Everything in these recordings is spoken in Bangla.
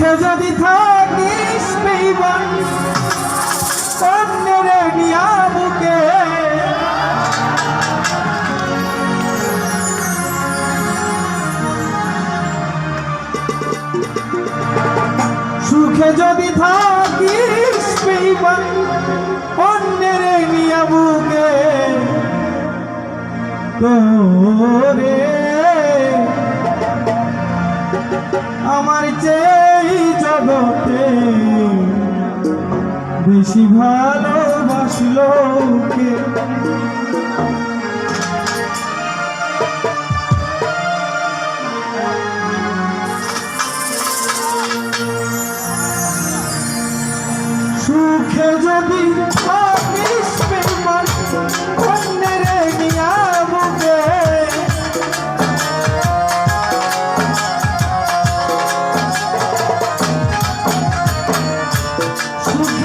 সুখে যদি থাকিস পেইবন অন্যের নিয়া সুখে যদি থাকিস পেইবন অন্যের নিয়া বুকে তোরে, আমার চেয়ে বেশি ভালোবাসল সুখে যদি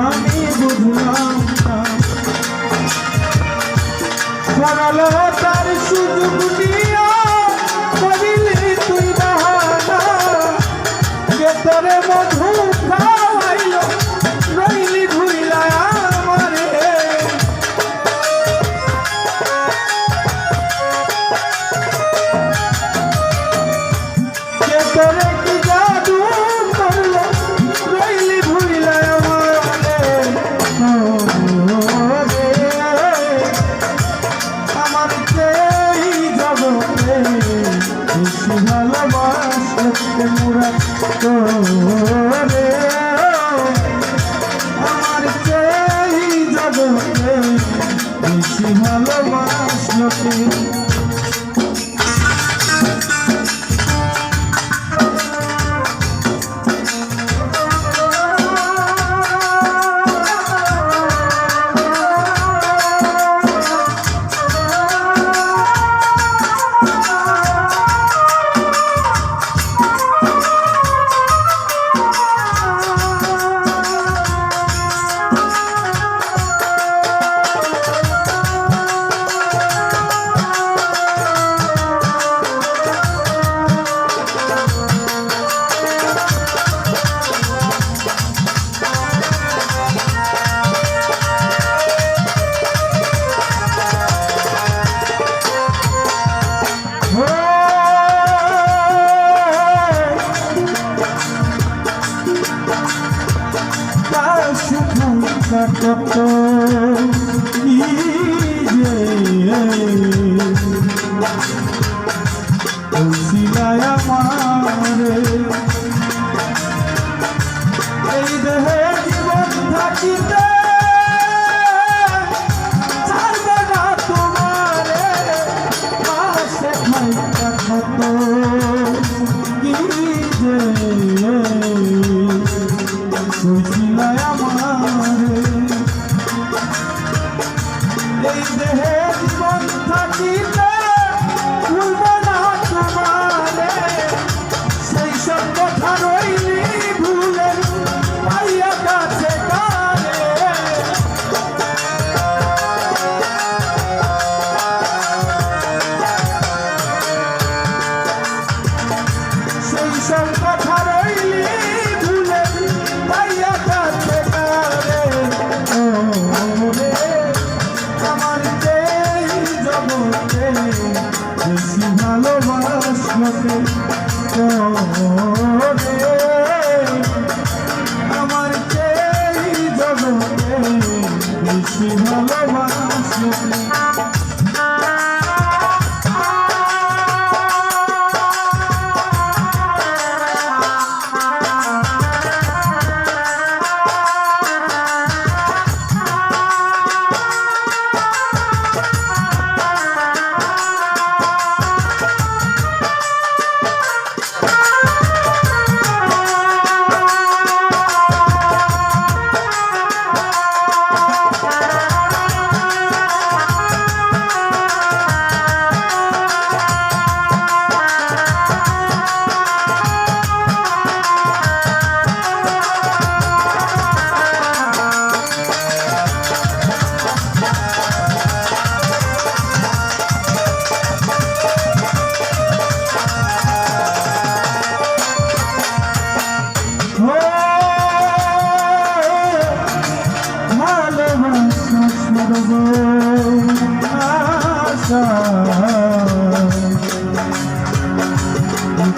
আমি বুঝলাম না জানালো তার সুযোগ নিয়া করিলি তুই happy Aku. বেশি ভালোবাসে